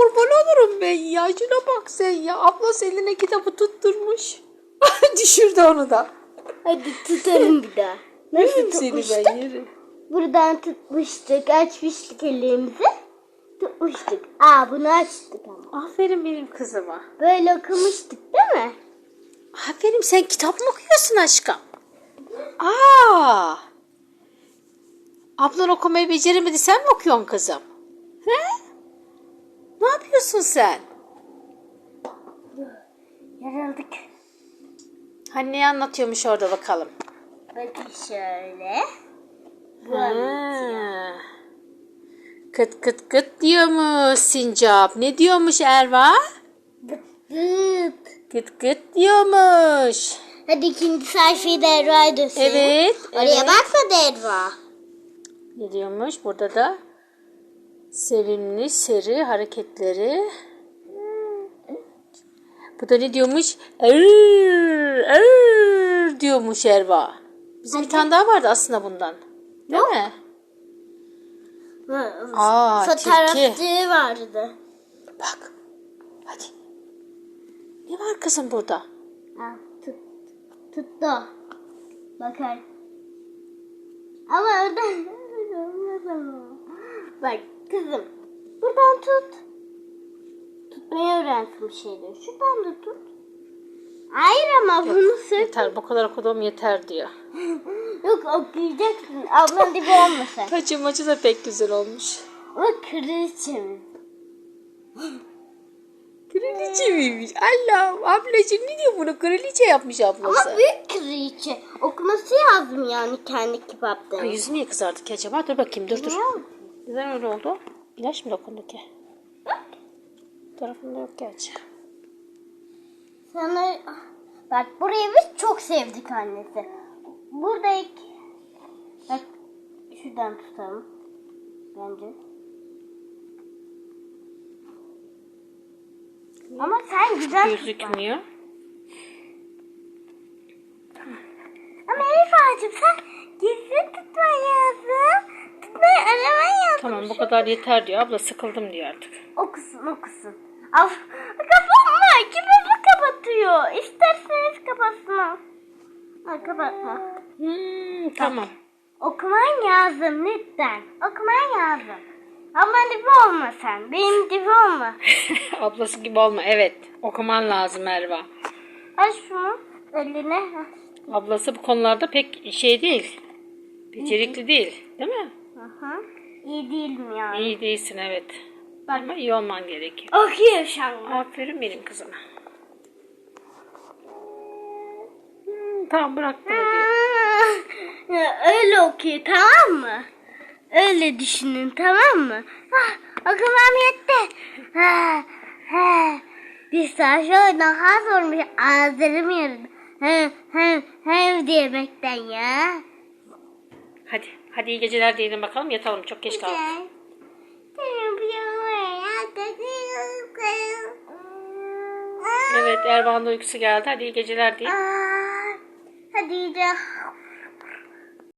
kurban olurum ben ya. Şuna bak sen ya. Ablası eline kitabı tutturmuş. Düşürdü onu da. Hadi tutalım bir daha. Nasıl Yerim seni tutmuştuk? ben yerim. Buradan tutmuştuk. Açmıştık elimizi. Tutmuştuk. Aa bunu açtık ama. Aferin benim kızıma. Böyle okumuştuk değil mi? Aferin sen kitap mı okuyorsun aşkım? Aa! Ablan okumayı beceremedi sen mi okuyorsun kızım? He? Yapıyorsun sen? Yarıldık. Hani ne anlatıyormuş orada bakalım. Bakın şöyle. Ha. Kıt kıt kıt diyormuş Sincap. Ne diyormuş Erva? Gıt. Kıt kıt diyormuş. Hadi ikinci sayfayı da Erva'ya dönsün. Evet. Oraya evet. bakma Erva. Ne diyormuş? Burada da sevimli seri hareketleri. Bu da ne diyormuş? Err, err diyormuş Erva. Bizim bir tane daha vardı aslında bundan. Değil mi? Aa, Fotoğrafçı vardı. Bak. Hadi. Ne var kızım burada? Ha, tut, tuttu. Bakar. Ama ama. Bak kızım. Buradan tut. Tutmayı öğrensin bir şeyleri. Şuradan da tut. Hayır ama bunu sır. Yeter bu kadar okuduğum yeter diyor. Yok okuyacaksın. Ablan dibi olmasın. Paçı maçı da pek güzel olmuş. O kraliçe mi? Kraliçe miymiş? Allah ablacığım ne diyor bunu? Kraliçe yapmış ablası. Ama büyük kraliçe. Okuması lazım yani kendi kitapta. Ay, yüzü niye kızardı ki acaba? Dur bakayım dur dur. Neden öyle oldu? İlaç mı dokundu ki? Tarafında yok gerçi. Sana bak burayı biz çok sevdik annesi. Burada ek... bak şuradan tutalım bence. Ama sen güzel. Gözükmüyor. Ama Elifa'cığım sen gizli tutman lazım. Tutmayı araman lazım. Tamam bu kadar yeter diyor. Abla sıkıldım diyor artık. Okusun okusun. Al. Kapatma. Kitabı kapatıyor. İsterseniz kapatsın. Ha, kapatma. Hmm, tamam. Okuman lazım lütfen. Okuman lazım. Ama dibi olma sen. Benim dibi olma. Ablası gibi olma. Evet. Okuman lazım Erva. Aç şunu eline. Ablası bu konularda pek şey değil. Becerikli değil. Değil mi? Aha. İyi değilim yani. İyi değilsin evet. Ama iyi olman gerekiyor. Okuyor şu an. Aferin benim kızıma. Hmm, tamam bıraktım diyor. Öyle okuyor tamam mı? Öyle düşünün tamam mı? Ah, okumam yetti. Ha, ha. Bir şöyle daha zormuş. Ağzlarım yarıldı. Hem hem hem diyemekten ya. Hadi. Hadi iyi geceler diyelim bakalım. Yatalım. Çok geç kaldık. Evet Ervan'da uykusu geldi. Hadi iyi geceler diye. Hadi iyice